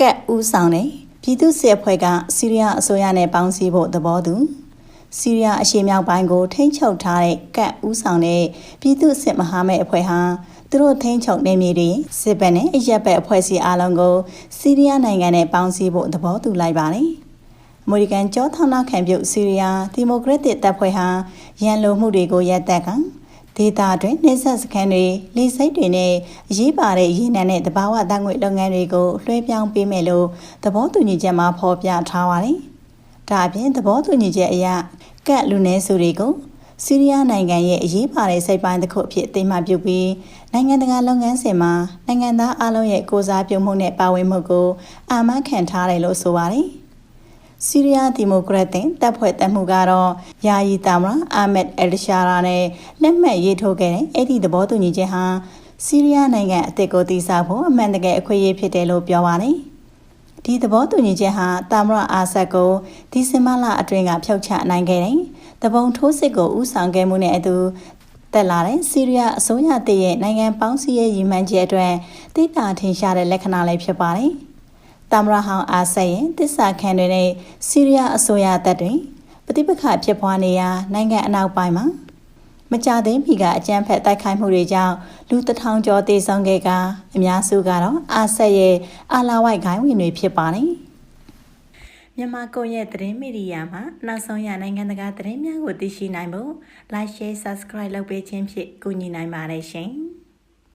ကတ်ဦးဆောင်တဲ့ပြည်သူ့စစ်အဖွဲ့ကစီးရီးယားအစိုးရနဲ့ပေါင်းစည်းဖို့သဘောတူစီးရီးယားအရှေ့မြောက်ပိုင်းကိုထိန်းချုပ်ထားတဲ့ကတ်ဦးဆောင်တဲ့ပြည်သူ့စစ်မဟာမိတ်အဖွဲ့ဟာသူတို့ထိန်းချုပ်နေမြေတွေစစ်ဘက်နဲ့အရက်ဘက်အဖွဲ့အစည်းအလုံးကိုစီးရီးယားနိုင်ငံနဲ့ပေါင်းစည်းဖို့သဘောတူလိုက်ပါတယ်။အမေရိကန်ကြောထောက်နောက်ခံပြုစီးရီးယားဒီမိုကရက်တစ်တပ်ဖွဲ့ဟာရန်လိုမှုတွေကိုရပ်တန့်က ဒေတာတွင်နေဆက်စခန်းတွေလေစိတ်တွေနဲ့အရေးပါတဲ့ရေနံနဲ့တဘာဝတငွေလုပ်ငန်းတွေကိုလွှဲပြောင်းပေးမယ်လို့သဘောတူညီချက်မှာဖော်ပြထားပါတယ်။ဒါအပြင်သဘောတူညီချက်အရကတ်လူနည်းစုတွေကိုဆီးရီးယားနိုင်ငံရဲ့အရေးပါတဲ့စိတ်ပိုင်းတစ်ခုအဖြစ်အသိမှတ်ပြုပြီးနိုင်ငံတကာလုပ်ငန်းစဉ်မှာနိုင်ငံသားအလုံးရဲ့ကိုစားပြုမှုနဲ့ပါဝင်မှုကိုအာမခံထားတယ်လို့ဆိုပါတယ်။ ဆီးရီးယားဒီမိုကရက်တစ်တပ်ဖွဲ့တပ်မှုကတော့ယာယီတာမရာအာမက်အယ်ရှာရာနဲ့လက်မှတ်ရေးထိုးခဲ့တဲ့အဲ့ဒီသဘောတူညီချက်ဟာဆီးရီးယားနိုင်ငံအသစ်ကိုတည်ဆောက်ဖို့အမှန်တကယ်အခွင့်အရေးဖြစ်တယ်လို့ပြောပါတယ်။ဒီသဘောတူညီချက်ဟာတာမရာအာဆတ်ကိုဒီဇင်ဘာလအတွင်းကဖျောက်ချနိုင်ခဲ့တယ်။တပုံထိုးစစ်ကိုဥဆောင်ခဲ့မှုနဲ့အတူတက်လာတဲ့ဆီးရီးယားအစိုးရတည်ရဲ့နိုင်ငံပေါင်းစည်းရေးရည်မှန်းချက်အတွက်တိတာထင်ရှားတဲ့လက္ခဏာလည်းဖြစ်ပါတယ်။ တမရဟောင်အာဆက်ရဲ့တစ္ဆာခံတွေနဲ့ဆီးရီးယားအစိုးရတပ်တွေပဋိပက္ခဖြစ်ပွားနေရာနိုင်ငံအနောက်ပိုင်းမှာမကြသေးမီကအကြမ်းဖက်တိုက်ခိုက်မှုတွေကြောင့်လူတထောင်ကျော်သေဆုံးခဲ့ကအများစုကတော့အာဆက်ရဲ့အာလာဝိုက်ဂိုင်းဝင်တွေဖြစ်ပါတယ်မြန်မာကွန်ရက်သတင်းမီဒီယာမှာနောက်ဆုံးရနိုင်ငံတကာသတင်းများကိုသိရှိနိုင်ဖို့ like share subscribe လုပ်ပေးခြင်းဖြင့်ကူညီနိုင်ပါတယ်ရှင်။